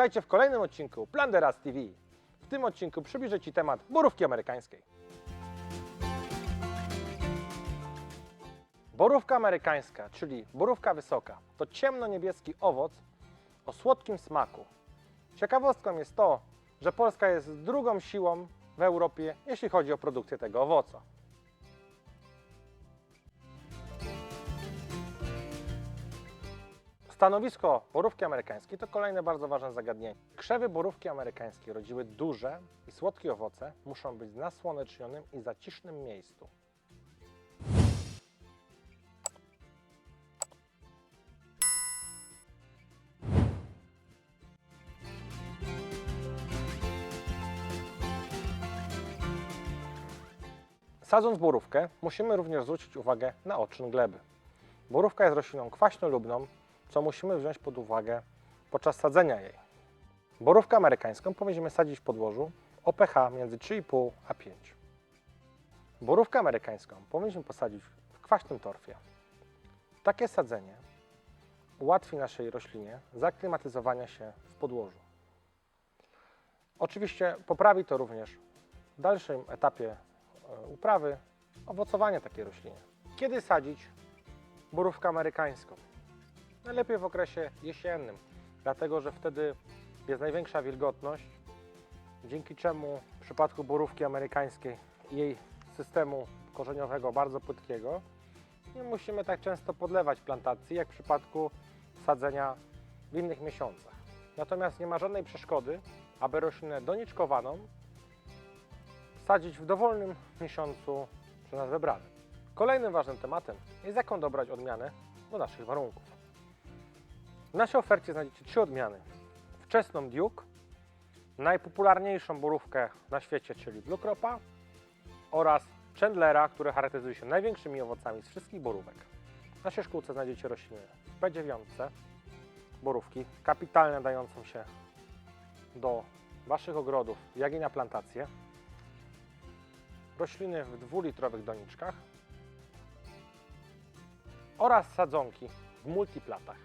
Witajcie w kolejnym odcinku Planderas TV. W tym odcinku przybliżę Ci temat borówki amerykańskiej. Borówka amerykańska, czyli borówka wysoka, to ciemno-niebieski owoc o słodkim smaku. Ciekawostką jest to, że Polska jest drugą siłą w Europie, jeśli chodzi o produkcję tego owoca. Stanowisko borówki amerykańskiej to kolejne bardzo ważne zagadnienie. Krzewy borówki amerykańskiej rodziły duże i słodkie owoce muszą być w nasłonecznionym i zacisznym miejscu. Sadząc borówkę, musimy również zwrócić uwagę na odczyn gleby. Borówka jest rośliną kwaśnolubną, co musimy wziąć pod uwagę podczas sadzenia jej. Borówkę amerykańską powinniśmy sadzić w podłożu o pH między 3,5 a 5. Borówkę amerykańską powinniśmy posadzić w kwaśnym torfie. Takie sadzenie ułatwi naszej roślinie zaklimatyzowania się w podłożu. Oczywiście poprawi to również w dalszym etapie e, uprawy owocowanie takiej rośliny. Kiedy sadzić borówkę amerykańską? Najlepiej w okresie jesiennym, dlatego że wtedy jest największa wilgotność, dzięki czemu w przypadku borówki amerykańskiej i jej systemu korzeniowego bardzo płytkiego nie musimy tak często podlewać plantacji, jak w przypadku sadzenia w innych miesiącach. Natomiast nie ma żadnej przeszkody, aby roślinę doniczkowaną sadzić w dowolnym miesiącu przez nas wybranym. Kolejnym ważnym tematem jest jaką dobrać odmianę do naszych warunków. W naszej ofercie znajdziecie trzy odmiany. Wczesną Duke, najpopularniejszą borówkę na świecie, czyli Blue Cropa oraz Chandlera, który charakteryzuje się największymi owocami z wszystkich borówek. W naszej szkółce znajdziecie rośliny w P9, borówki kapitalne dającą się do Waszych ogrodów, jak i na plantacje. Rośliny w dwulitrowych doniczkach oraz sadzonki w multiplatach.